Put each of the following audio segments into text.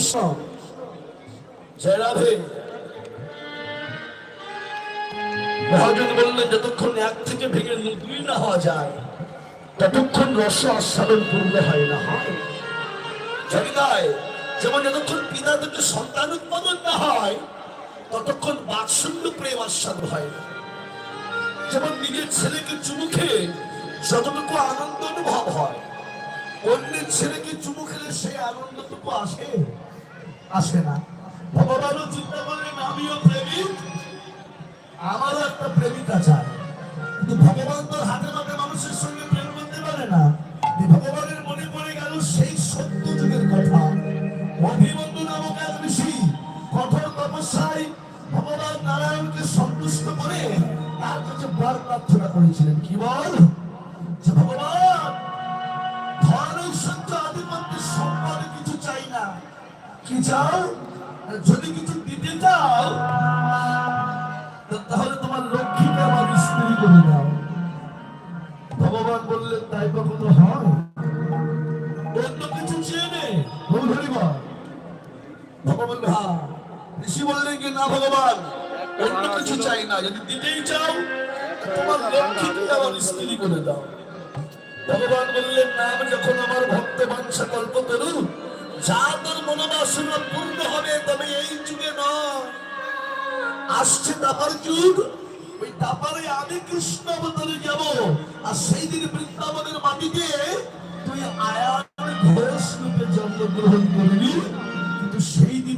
কৃষ্ণ জয় রাধে মহাজন বললেন যতক্ষণ এক থেকে ভেঙে দুই না হওয়া যায়, ততক্ষণ রস আস্বাদন পূর্ণ হয় না, হয়। যেমন যতক্ষণ পিতা থেকে সন্তান উৎপাদন না হয়, ততক্ষণ বাৎসল্য প্রেম আস্বাদন হয় না। যেমন নিজের ছেলেকে চুমু খেয়ে যতটুকু আনন্দ অনুভব হয়, অন্যের ছেলেকে চুমু খেলে সেই আনন্দটুকু আসে। আসে না। ভগবানও চিন্তা করলেন আমিও প্রেমিক। আমারও একটা প্রেমিকা চাই। ঋষি বললেন কি না, ভগবান? অন্য কিছু চাই না, যদি দিতেই চাও, তোমার লক্ষ্মীকে আমার স্ত্রী করে দাও। ভগবান বললেন না আমি যখন আমার ভক্ত বাঞ্ছা কল্প করু যা তোর মনোবাসনা পূর্ণ হবে, তবে এই যুগে নয়। আসছে তাপার যুগ, ওই তাপারে আমি কৃষ্ণ অবতারে যাব, আর সেই দিন বৃন্দাবনের মাটিতে তুই আয়ান ঘোষ রূপে জন্মগ্রহণ করবি। কিন্তু সেই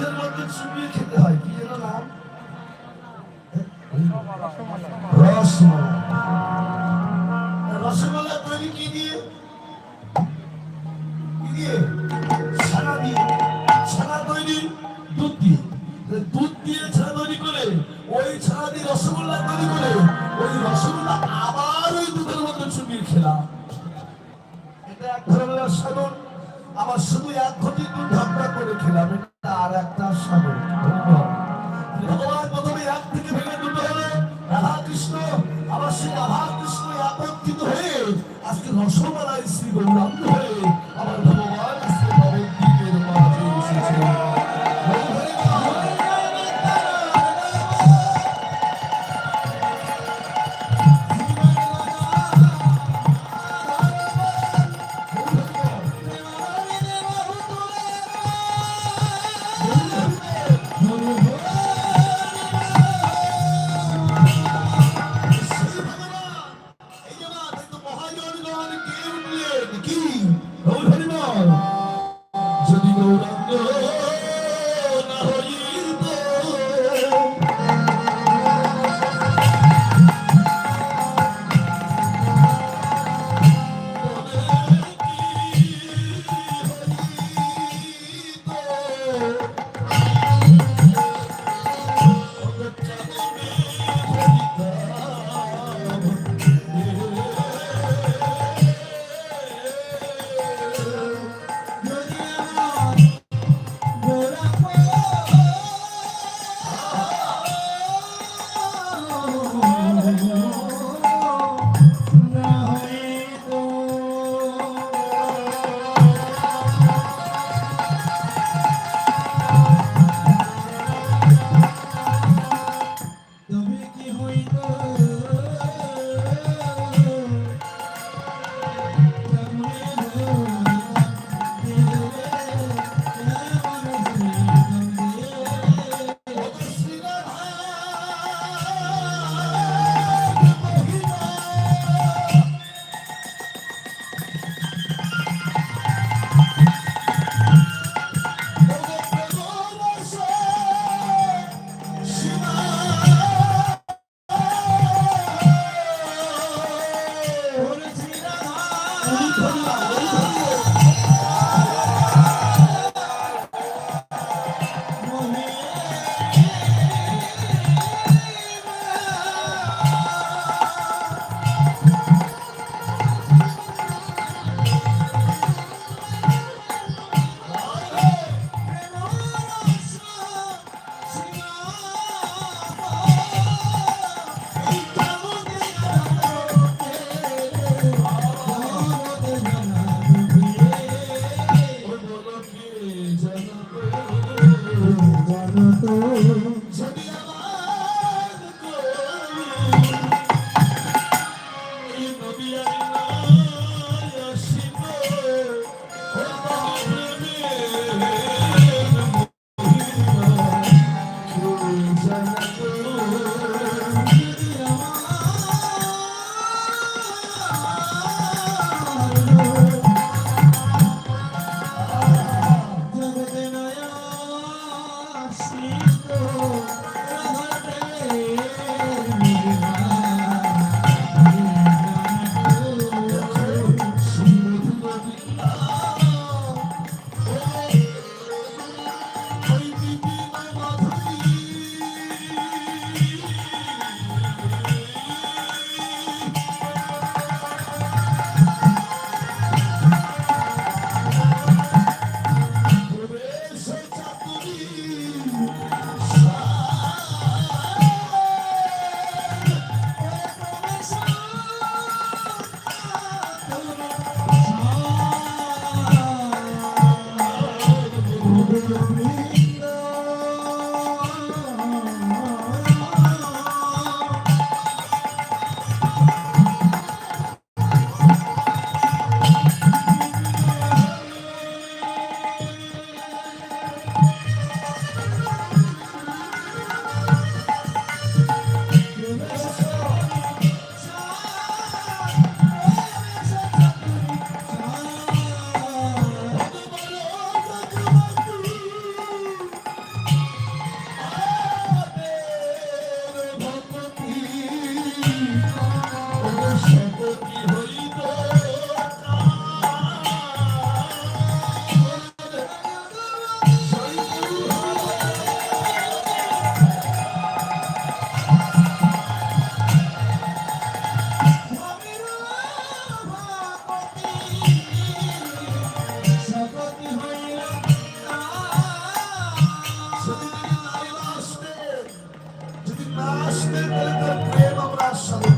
রসগোল্লা দুধের মধ্যে চুপিয়ে খেতে হয়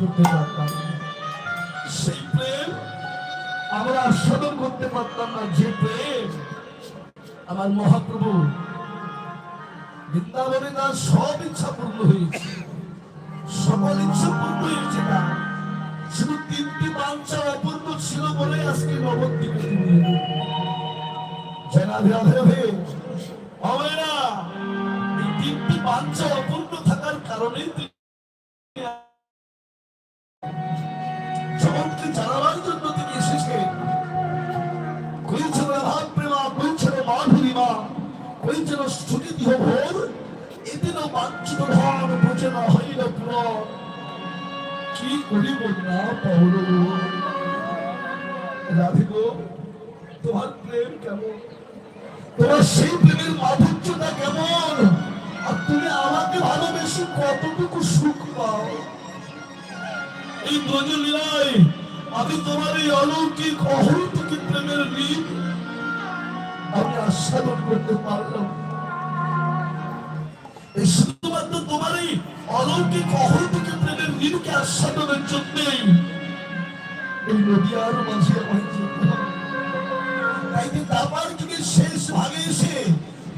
করতে পারতাম সেই প্রেম আমরা আস্বাদন করতে পারতাম না, যে প্রেম আমার মহাপ্রভু বৃন্দাবনে তার সব ইচ্ছা পূর্ণ হয়েছে। সকল ইচ্ছা পূর্ণ হয়েছে না শুধু তিনটি বাঞ্ছা অপূর্ণ ছিল বলে আজকে নবদ্বীপে তিনটি বাঞ্ছা অপূর্ণ থাকার কারণে তিনি ভোর এদিনও বাঞ্ছিত ধন বোঝে না হইল কি করিব না পৌর রাধে গো, তোমার প্রেম কেমন? তোমার সেই প্রেমের মাধুর্যটা কেমন? আর তুমি আমাকে ভালোবেসে কতটুকু সুখ পাও? এই ব্রজলীলায় আমি তোমার এই অলৌকিক অহৌতুকি প্রেমের ঋণ আমি আস্বাদন করতে পারলাম শুধুমাত্র তোমার এই অলৌকিক অহৌতুকি প্রেমের ঋণকে আস্বাদনের জন্যই এই মাঝে আমায় যেতে হবে। তাই যে যুগের শেষ ভাগে এসে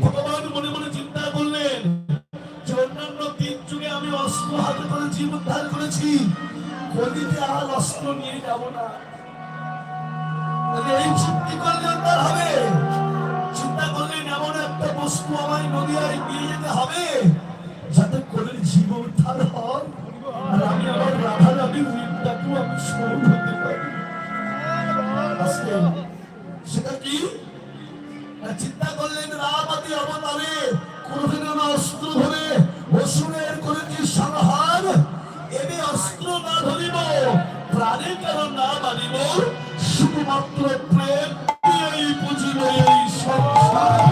ভগবান মনে মনে চিন্তা করলেন যে অন্যান্য তিন যুগে আমি অস্ত্র হাতে করে জীবন উদ্ধার করেছি কলিতে আর অস্ত্র নিয়ে যাব না। এই চুক্তি করলে উদ্ধার হবে। চিন্তা করলেন, এমন একটা বস্তু আমায় নদীয়ায় নিয়ে যেতে হবে, যাতে কলির জীব উদ্ধার হয়। আর আমি আমার রাধা রানীর ঋণটাকেও আমি স্মরণ হতে পারি। সেটা কি? চিন্তা করলেন রামাতি অবতারে, কোনদিন অস্ত্র ধরে অসুরের করেছি সংহার এবে অস্ত্র না ধরিব, প্রাণের কারণ না মানিব, শুধুমাত্র প্রেম দিয়েই বুঝিব। 감사합니다.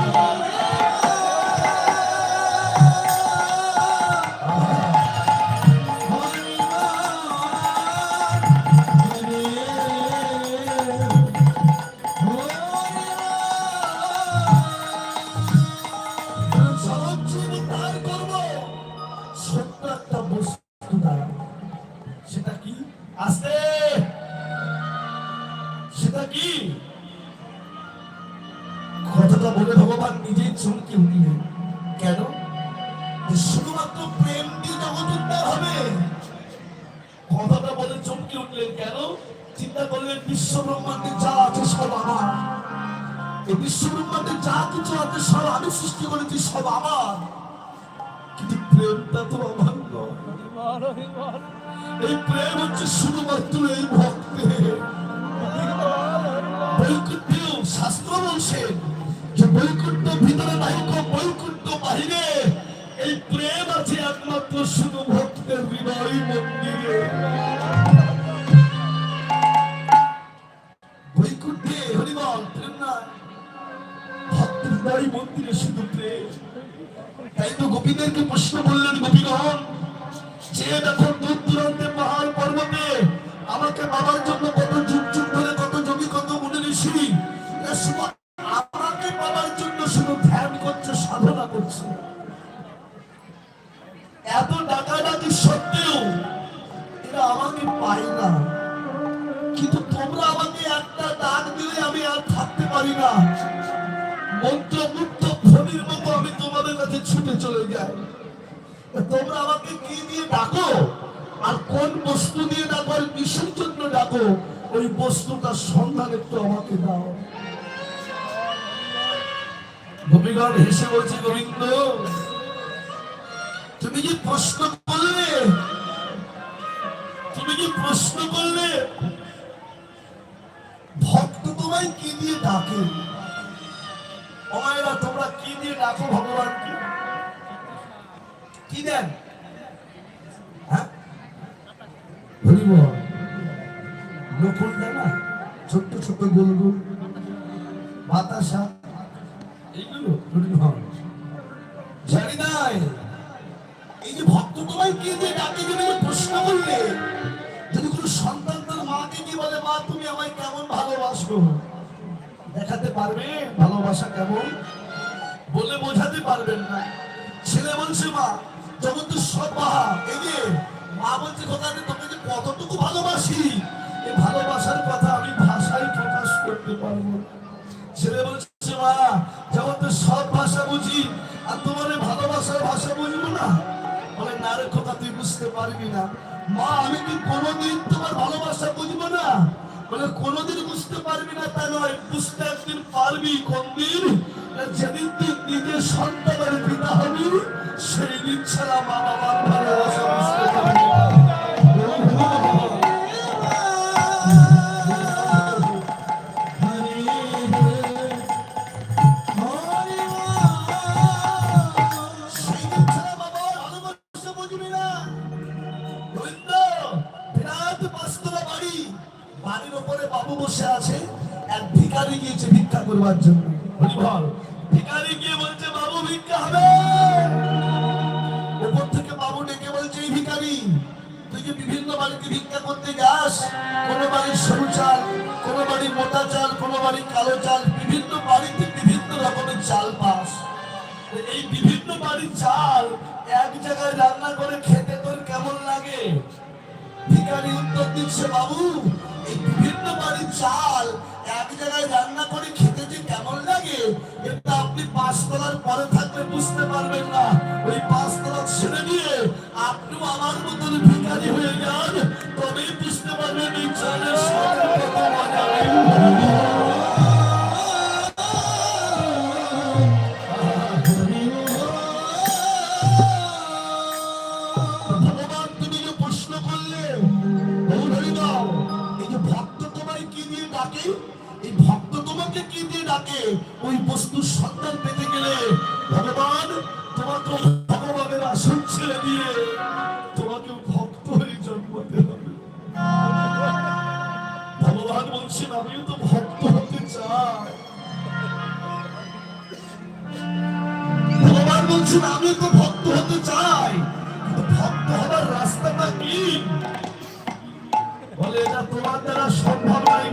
শুধুমাত্র প্রেম দিয়ে জগৎ হবে। কথাটা বলে চমকে উঠলেন, কেন? চিন্তা করলেন বিশ্ব ব্রহ্মাণ্ডে যা আছে সব আমার। এই বিশ্ব ব্রহ্মাণ্ডে যা কিছু আছে সব আমি সৃষ্টি করেছি, সব আমার। কিন্তু প্রেমটা তো আমার এই প্রেম হচ্ছে শুধুমাত্র এই ভক্তের বৈকুণ্ঠ শাস্ত্র বলছেন যে বৈকুণ্ঠ ভিতরে বৈকুণ্ঠ বাহিরে এই প্রেম আছে একমাত্র শুধু ভক্তের হৃদয় মন্দিরে। বৈকুণ্ঠে, হরিবল প্রেম নয় ভক্তের হৃদয় মন্দিরে শুধু প্রেম। তাই তো গোপীদেরকে প্রশ্ন বললেন গোপীগণ, যে দেখো দূর দূরান্তে পাহাড় পর্বতে আমাকে বাবার জন্য কত যুগ যুগ ধরে কত জমি কত মনে ঋষি আমাকে বাবার জন্য শুধু ধ্যান করছে, সাধনা করছে। এত ডাকাডাকি সত্ত্বেও এরা আমাকে পায় না। কিন্তু তোমরা আমাকে একটা ডাক দিলে আমি আর থাকতে পারি না। ফণির মতো আমি তোমাদের কাছে ছুটে চলে যাই। তোমরা আমাকে কি দিয়ে ডাকো? আর কোন বস্তু দিয়ে ডাকো? আর কিসের জন্য ডাকো? ওই বস্তুটার সন্ধান একটু আমাকে দাও। গোপীগণ হেসে বলছে, গোবিন্দ তুমি কি প্রশ্ন করলে, তুমি কি প্রশ্ন করলে, ভক্ত তোমায় কি দিয়ে ডাকে? তোমরা কি দিয়ে ডাকো ভগবানকে? কি দেন? হ্যাঁ? হরিব নকুল দানা ছোট্ট ছোট্ট গোল গোল বাতাসা, এইগুলো হরিব জানি নাই ভক্ত তোমায় কি দিয়ে ডাকে প্রশ্ন করলে, যদি কোনো সন্তান তার মাকে কি বলে, মা, তুমি আমায় কেমন ভালোবাসো? দেখাতে পারবে? ভালোবাসা কেমন? বলে বোঝাতে পারবেন না। ছেলে বলছে, মা, যখন তো সব বাহা, এই মা বলছে কথাতে তোকে যে কতটুকু ভালোবাসি, এই ভালোবাসার কথা আমি ভাষায় প্রকাশ করতে পারব। ছেলে বলছে, মা, যখন তো সব ভাষা বুঝি, আর তোমার ভালোবাসার ভাষা বুঝব না বলে, না রে, কথা তুই বুঝতে পারবি না। মা, আমি কি কোনোদিন তোমার ভালোবাসা বুঝব না? বলে, কোনোদিন বুঝতে পারবি না তা নয়, বুঝতে একদিন পারবি কোনদিন যেদিন তুই নিজের সন্তানের পিতা হবি, সেই দিন ছাড়া মা বাবার চাল পাস। এই বিভিন্ন বাড়ির চাল এক জায়গায় রান্না করে খেতে তোর কেমন লাগে? ভিখারি উত্তর দিচ্ছে, বাবু, এই বিভিন্ন বাড়ির চাল এক জায়গায় রান্না করে খেতে যে কেমন লাগে, এটা আপনি পাঁচতলার পরে থাকলে বুঝতে পারবেন না। ওই পাঁচতলা ছেড়ে দিয়ে আপনিও আমার মতন ভিখারি হয়ে যান, তবেই বুঝতে পারবেন এই চালের কত মজা ডাকে? এই ভক্ত তোমাকে কি দিয়ে ডাকে? ওই বস্তুর সন্ধান পেতে গেলে ভগবান তোমাকে ভগবানের আসন ছেড়ে দিয়ে তোমাকে ভক্ত হয়ে জন্মাতে হবে। ভগবান বলছেন, আমিও তো ভক্ত হতে চাই। ভগবান বলছেন আমি তো ভক্ত হতে চাই। ভক্ত হবার রাস্তাটা কি? বলে, এটা তোমার দ্বারা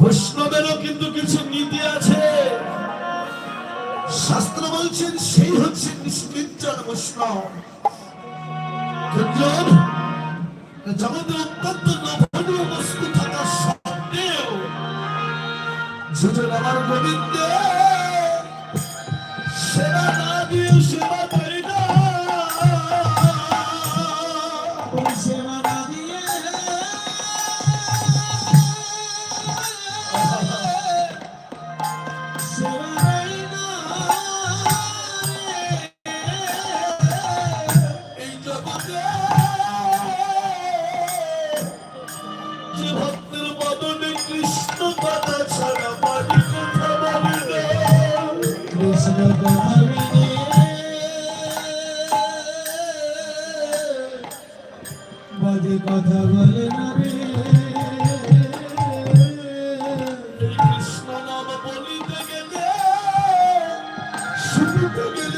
বৈষ্ণবেরও কিন্তু কিছু নীতি আছে। শাস্ত্র বলছেন, সেই হচ্ছে নিষ্কিঞ্চন বৈষ্ণব। জগতে অত্যন্ত লোভনীয় বস্তু থাকা সত্ত্বেও আমার গোবিন্দে people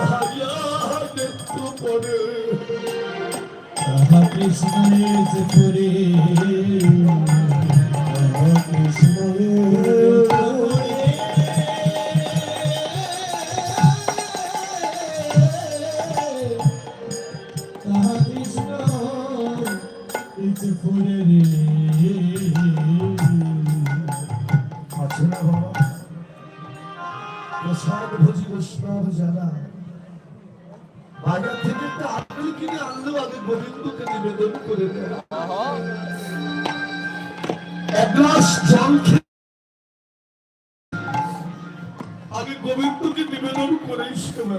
ছায়া দেখতে গ্লাস জল আমি গোবিন্দকে নিবেদন করেই সেবা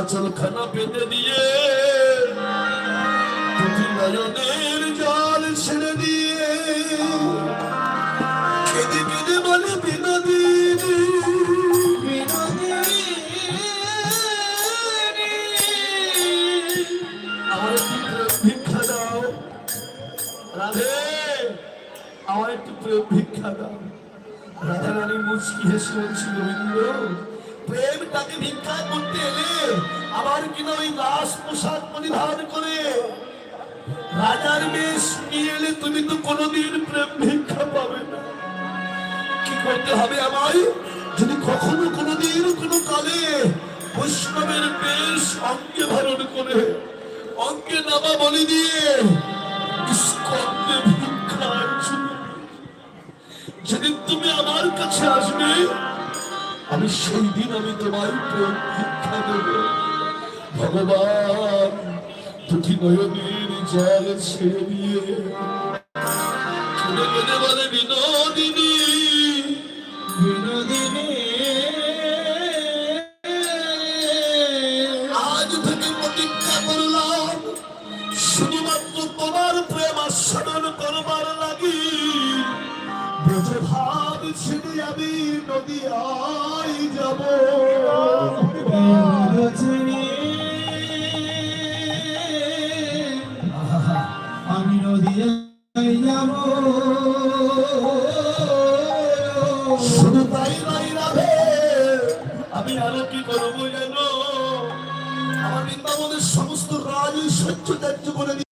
আচল খানা পেতে দিয়ে নয়নের জল ছেড়ে দিয়ে কেঁদে কেঁদে বলে বিনোদিনী। ভিক্ষা দাও। রাধে, আমার একটু প্রেম ভিক্ষা দাও। রাধা রানী মুচকি হেসে বলছি গোবিন্দ প্রেম ভিক্ষা করতে এলে আমার কিনা ওই দাস পোশাক পরিধান করে? রাজার বেশ নিয়ে এলে তুমি তো কোনোদিন প্রেম ভিক্ষা পাবে না। কি করতে হবে আমায়? যদি কখনো কোনোদিন কোনো কালে বৈষ্ণবের বেশ অঙ্গে ধারণ করে, অঙ্গে নামা বলি দিয়ে আমি সেই দিন আমি তোমায় প্রেম ভিক্ষা দেব। ভগবান, দুটি নয়নের জল ছেড়ে বলে বিনোদিনী শুধু তাই নাই রাধে আমি আরও কি করব জানো আমার বৃন্দাবনের সমস্ত রাজ সহ্য ত্যায্য করে